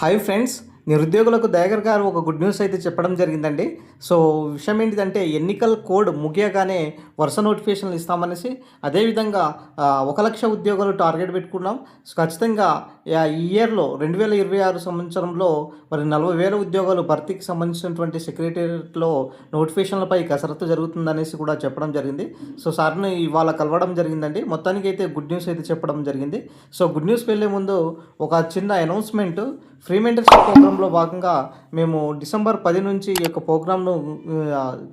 Hi friends నిరుద్యోగులకు దయాకర్ గారు ఒక గుడ్ న్యూస్ అయితే చెప్పడం జరిగిందండి. సో విషయం ఏంటిదంటే ఎన్నికల కోడ్ ముగియగానే వరుస నోటిఫికేషన్లు ఇస్తామనేసి అదేవిధంగా ఒక లక్ష ఉద్యోగాలు టార్గెట్ పెట్టుకున్నాం. సో ఖచ్చితంగా ఈ ఇయర్లో రెండు వేల ఇరవై ఆరు సంవత్సరంలో మరి నలభై వేల ఉద్యోగాలు భర్తీకి సంబంధించినటువంటి సెక్రటేరియట్లో నోటిఫికేషన్లపై కసరత్తు జరుగుతుందనేసి కూడా చెప్పడం జరిగింది. సో సార్ని ఇవాళ కలవడం జరిగిందండి. మొత్తానికి అయితే గుడ్ న్యూస్ అయితే చెప్పడం జరిగింది. సో గుడ్ న్యూస్ వెళ్ళే ముందు ఒక చిన్న అనౌన్స్మెంట్. ఫ్రీ మెంటర్షిప్ ప్రోగ్రాంలో భాగంగా మేము డిసెంబర్ పది నుంచి ఈ యొక్క ప్రోగ్రామ్ను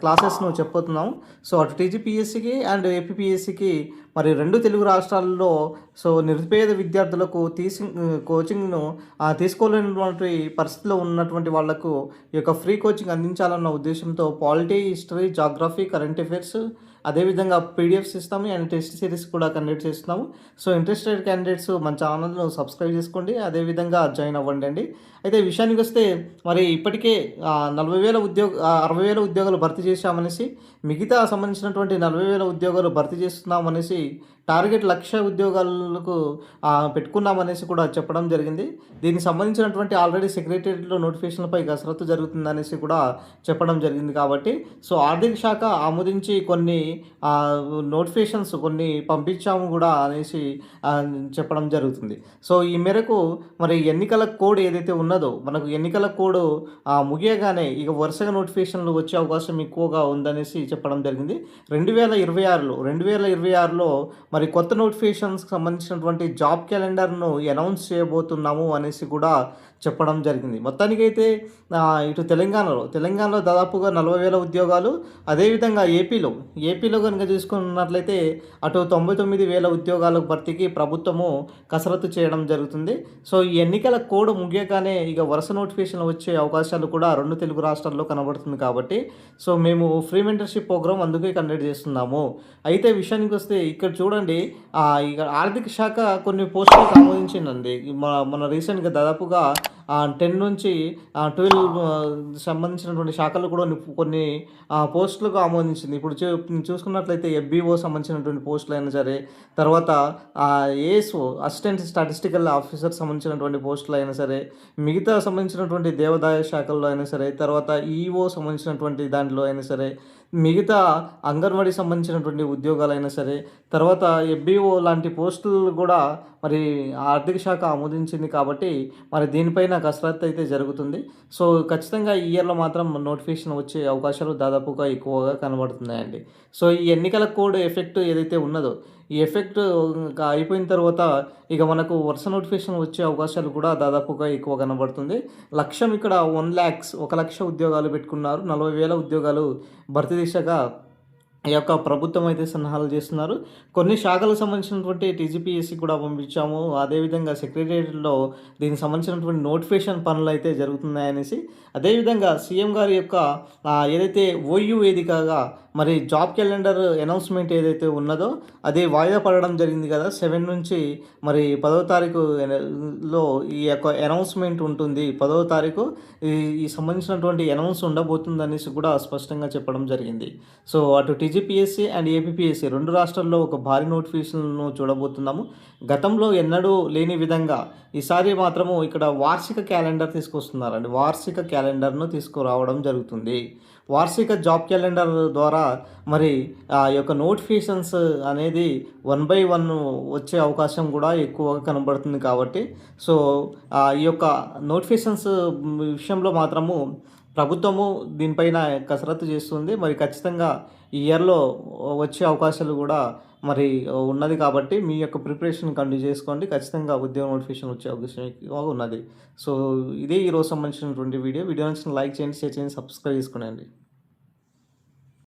క్లాసెస్ను చెప్పబోతున్నాం. సో అటు టీజీపీఎస్సికి అండ్ ఏపీపీఎస్సికి మరి రెండు తెలుగు రాష్ట్రాల్లో సో నిరుపేద విద్యార్థులకు తీసి కోచింగ్ను తీసుకోలేనటువంటి పరిస్థితిలో ఉన్నటువంటి వాళ్ళకు ఈ యొక్క ఫ్రీ కోచింగ్ అందించాలన్న ఉద్దేశంతో polity history geography current affairs అదేవిధంగా పీడిఎఫ్స్ ఇస్తాము అండ్ టెస్ట్ సిరీస్ కూడా కండక్ట్ చేస్తున్నాము. సో ఇంట్రెస్టెడ్ క్యాండిడేట్స్ మన ఛానల్ను సబ్స్క్రైబ్ చేసుకోండి. అదేవిధంగా జాయిన్ అవ్వండి అండి అయితే విషయానికి వస్తే మరి ఇప్పటికే నలభై వేల ఉద్యోగ అరవై వేల ఉద్యోగాలు భర్తీ చేశామనేసి మిగతా సంబంధించినటువంటి నలభై వేల ఉద్యోగాలు భర్తీ చేస్తున్నామనేసి టార్గెట్ లక్ష ఉద్యోగాలకు పెట్టుకున్నామనేసి కూడా చెప్పడం జరిగింది. దీనికి సంబంధించినటువంటి ఆల్రెడీ సెక్రటరియట్లో నోటిఫికేషన్లపై కసరత్తు జరుగుతుందనేసి కూడా చెప్పడం జరిగింది కాబట్టి సో ఆర్థిక శాఖ ఆమోదించి కొన్ని నోటిఫికేషన్స్ కొన్ని పంపించాము కూడా అనేసి చెప్పడం జరుగుతుంది. సో ఈ మేరకు మరి ఎన్నికల కోడ్ ఏదైతే ఉన్నదో మనకు ఎన్నికల కోడ్ ముగియగానే ఇక వరుసగా నోటిఫికేషన్లు వచ్చే అవకాశం ఎక్కువగా ఉందనేసి చెప్పడం జరిగింది. రెండు వేల ఇరవై ఆరులో రెండు వేల ఇరవై ఆరులో మరి కొత్త నోటిఫికేషన్స్కి సంబంధించినటువంటి జాబ్ క్యాలెండర్ను అనౌన్స్ చేయబోతున్నాము అనేసి కూడా చెప్పడం జరిగింది. మొత్తానికైతే ఇటు తెలంగాణలో తెలంగాణలో దాదాపుగా నలభై వేల ఉద్యోగాలు అదేవిధంగా ఏపీలో ఏపీలో కనుక చూసుకున్నట్లయితే అటు తొంభై తొమ్మిది వేల ఉద్యోగాల భర్తీకి ప్రభుత్వము కసరత్తు చేయడం జరుగుతుంది. సో ఈ ఎన్నికల కోడ్ ముగియగానే ఇక వరుస నోటిఫికేషన్ వచ్చే అవకాశాలు కూడా రెండు తెలుగు రాష్ట్రాల్లో కనబడుతుంది కాబట్టి సో మేము ఫ్రీ మెంటర్షిప్ ప్రోగ్రామ్ అందుకే కండక్ట్ చేస్తున్నాము. అయితే విషయానికి వస్తే ఇక్కడ చూడండి ఇక ఆర్థిక శాఖ కొన్ని పోస్టులకు ఆమోదించిందండి. మన మన రీసెంట్గా దాదాపుగా టెన్ నుంచి ట్వెల్వ్ సంబంధించినటువంటి శాఖలు కూడా కొన్ని ఆ, పోస్టులకు ఆమోదించింది. ఇప్పుడు చూ చూసుకున్నట్లయితే ఎఫ్బిఓ సంబంధించినటువంటి పోస్టులు అయినా సరే తర్వాత ఏఎస్ఓ అసిస్టెంట్ స్టాటిస్టికల్ ఆఫీసర్ సంబంధించినటువంటి పోస్టులు అయినా సరే మిగతా సంబంధించినటువంటి దేవాదాయ శాఖల్లో అయినా సరే తర్వాత ఈఓ సంబంధించినటువంటి దాంట్లో అయినా సరే మిగతా అంగన్వాడీ సంబంధించినటువంటి ఉద్యోగాలైనా సరే తర్వాత ఎఫ్బిఓ లాంటి పోస్టులు కూడా మరి ఆర్థిక శాఖ ఆమోదించింది కాబట్టి మరి దీనిపైన కసరత్తు అయితే జరుగుతుంది. సో ఖచ్చితంగా ఈ ఇయర్లో మాత్రం నోటిఫికేషన్ వచ్చే అవకాశాలు దాదాపుగా ఎక్కువగా కనబడుతున్నాయండి. సో ఈ ఎన్నికల కోడ్ ఎఫెక్ట్ ఏదైతే ఉన్నదో ఈ ఎఫెక్ట్ ఇంకా అయిపోయిన తర్వాత ఇక మనకు వరుస నోటిఫికేషన్ వచ్చే అవకాశాలు కూడా దాదాపుగా ఎక్కువ కనబడుతుంది. లక్ష్యం ఇక్కడ వన్ ల్యాక్స్ ఒక లక్ష ఉద్యోగాలు పెట్టుకున్నారు. నలభై వేల ఉద్యోగాలు భర్తీ निर्देशक ఈ యొక్క ప్రభుత్వం అయితే సన్నాహాలు చేస్తున్నారు. కొన్ని శాఖలకు సంబంధించినటువంటి టీజీపీఎస్సి కూడా పంపించాము. అదేవిధంగా సెక్రటేరియట్లో దీనికి సంబంధించినటువంటి నోటిఫికేషన్ పనులు అయితే జరుగుతున్నాయనేసి అదేవిధంగా సీఎం గారి యొక్క ఏదైతే ఓయూ వేదికగా మరి జాబ్ క్యాలెండర్ అనౌన్స్మెంట్ ఏదైతే ఉన్నదో అది వాయిదా పడడం జరిగింది కదా. సెవెన్ నుంచి మరి పదవ తారీఖు లో ఈ యొక్క అనౌన్స్మెంట్ ఉంటుంది. పదవ తారీఖు ఈ ఈ సంబంధించినటువంటి అనౌన్స్ ఉండబోతుంది అనేసి కూడా స్పష్టంగా చెప్పడం జరిగింది. సో అటు టీజీపీఎస్సీ అండ్ ఏపీపీఎస్సీ రెండు రాష్ట్రాల్లో ఒక భారీ నోటిఫికేషన్ను చూడబోతున్నాము. గతంలో ఎన్నడూ లేని విధంగా ఈసారి మాత్రము ఇక్కడ వార్షిక క్యాలెండర్ తీసుకొస్తున్నారండి. వార్షిక క్యాలెండర్ను తీసుకురావడం జరుగుతుంది. వార్షిక జాబ్ క్యాలెండర్ ద్వారా మరి ఆ యొక్క నోటిఫికేషన్స్ అనేది వన్ బై వన్ వచ్చే అవకాశం కూడా ఎక్కువగా కనబడుతుంది కాబట్టి సో ఈ యొక్క నోటిఫికేషన్స్ విషయంలో మాత్రము ప్రభుత్వము దీనిపైన కసరత్తు చేస్తుంది. మరి ఖచ్చితంగా ఈ ఇయర్లో వచ్చే అవకాశాలు కూడా మరి ఉన్నది కాబట్టి మీ యొక్క ప్రిపరేషన్ కంటిన్యూ చేసుకోండి. ఖచ్చితంగా ఉద్యోగ నోటిఫికేషన్ వచ్చే అవకాశం ఎక్కువగా ఉన్నది. సో ఇదే ఈరోజు సంబంధించినటువంటి వీడియో వీడియో నచ్చిన లైక్ చేయండి షేర్ చేయండి సబ్స్క్రైబ్ చేసుకోండి